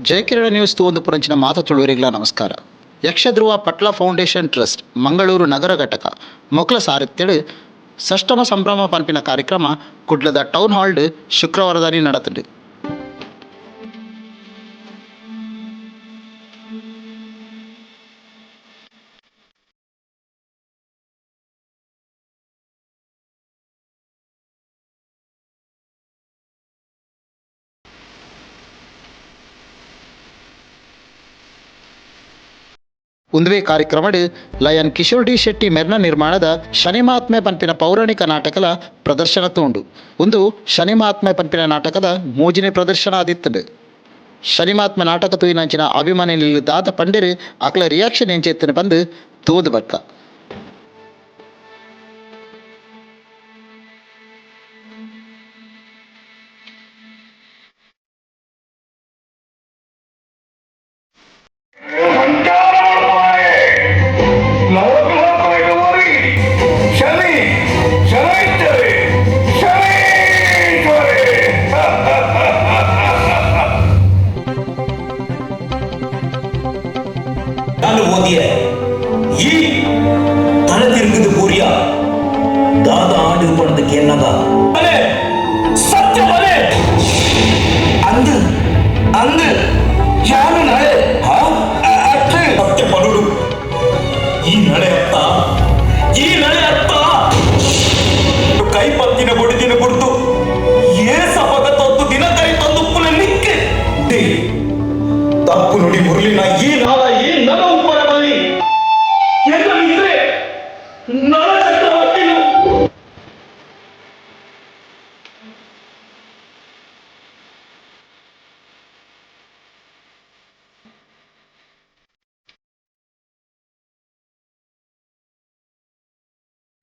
ಜಯಕಿರಣ news ಒಂದು ಪುರಂಚಿನ ಮಾತ ತುಳುವರಿಗಳ ನಮಸ್ಕಾರ. ಯಕ್ಷಧ್ರುವ ಪಟ್ಲ ಫೌಂಡೇಶನ್ ಟ್ರಸ್ಟ್, ಮಂಗಳೂರು ನಗರ ಘಟಕ, ಮೊಕ್ಲ ಸಾರಥ್ಯಡು ಸಷ್ಟಮ ಸಂಭ್ರಮ ಪನ್ಪಿನ ಕಾರ್ಯಕ್ರಮ ಕುಡ್ಲದ ಟೌನ್ ಹಾಲ್ಡ್ ಶುಕ್ರವಾರದಾನಿ ನಡೆತುಂಡು. ಉಂದುವೆ ಕಾರ್ಯಕ್ರಮಡ್ ಲಯನ್ ಕಿಶೋರ್ ಡಿ ಶೆಟ್ಟಿ ಮೆರ್ನ ನಿರ್ಮಾಣದ ಶನಿಮಾತ್ಮೆ ಪಂಪಿನ ಪೌರಾಣಿಕ ನಾಟಕದ ಪ್ರದರ್ಶನ ತೋಂಡು ಒಂದು ಶನಿಮಾತ್ಮೆ ಪಂಪಿನ ನಾಟಕದ ಮೋಜಿನ ಪ್ರದರ್ಶನ ಆದಿತ್ತುಂಡು. ಶನಿಮಾತ್ಮ ನಾಟಕ ತೂಯಿನಂಚಿನ ಅಭಿಮಾನಿ ದಾದ ಪಂಡಿರು ಅಕ್ಲ ರಿಯಾಕ್ಷನ್ ಎಂಚೆತ್ತಿನ ಬಂದು ತೂದು ಬಕ್ಕ என்று ஓதிய ஈ தளத்திற்கு கூறியா தாதா ஆண்டு போனதுக்கு என்னதான்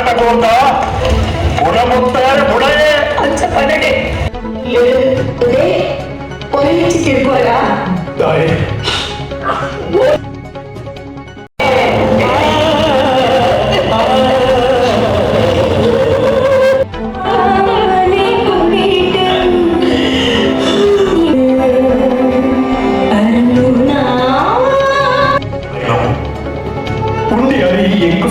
ಏಳಕ್ಕೆ ಎಂದು ಕಾಟ ಕೊಡ್ತ ಬುಡ ಮುತ್ತಾರೆ ಬುಡಯೇ ಅಚ್ಚ ಪಡಡೆ ಒಳ್ಳೆ ಒಳ್ಳೆ ತಿಳ್ಕೊಳ ತಾಯಿ ಉಂಡಿ ಅರಿ ಎಂಕು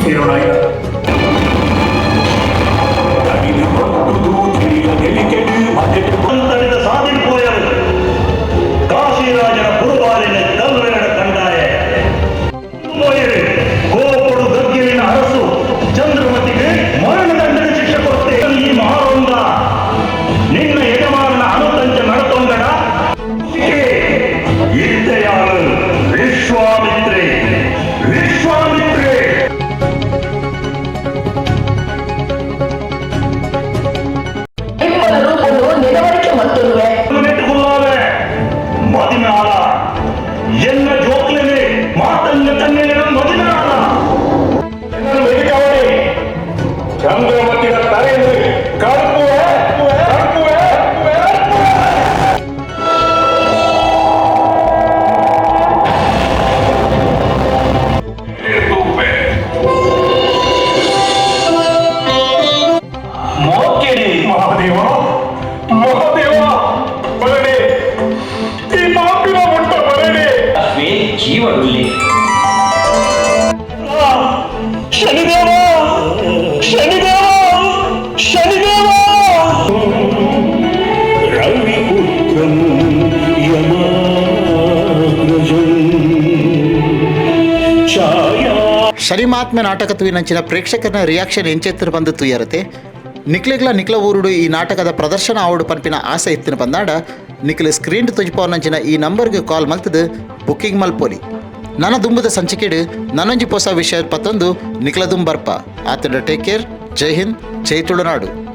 ಸೇರೋಣ ಈಗ ತಡೆದ ಶನಿ ಮಹಾತ್ಮೆ ನಾಟಕ ತೂಯಿನಂಚಿನ ಪ್ರೇಕ್ಷಕರ ರಿಯಾಕ್ಷನ್ ಎಂಚೆತ್ತಿನ ಬಂದಿತ್ತು ತುಯ್ಯರತೆ ನಿಕ್ಲೆಗ್ಲ ನಿಕ್ಲ ಊರುಡು ಈ ನಾಟಕದ ಪ್ರದರ್ಶನ ಆವಡು ಪನ್ಪಿನ ಆಸೆ ಎತ್ತಿನ ಬಂದಾಡ. ನಿಕ್ಲೆ ಸ್ಕ್ರೀನ್ ತುಜಿಪವನಂಚಿನ ಈ ನಂಬರ್ಗೆ ಕಾಲ್ ಮಲ್ತದು ಬುಕ್ಕಿಂಗ್ ಮಲ್ಪೋಲಿ. ನನ್ನ ದುಂಬದ ಸಂಚಿಕೆಡ್ ನನ್ನೊಂಜಿ ಹೊಸ ವಿಷಯ ಪತ್ತೊಂದು ನಿಕ್ಲ ದುಂಬರ್ಪ. ಆತಡ ಟೇಕ್ ಕೇರ್. ಜೈ ಹಿಂದ್. ಜೈ ತುಳುನಾಡು.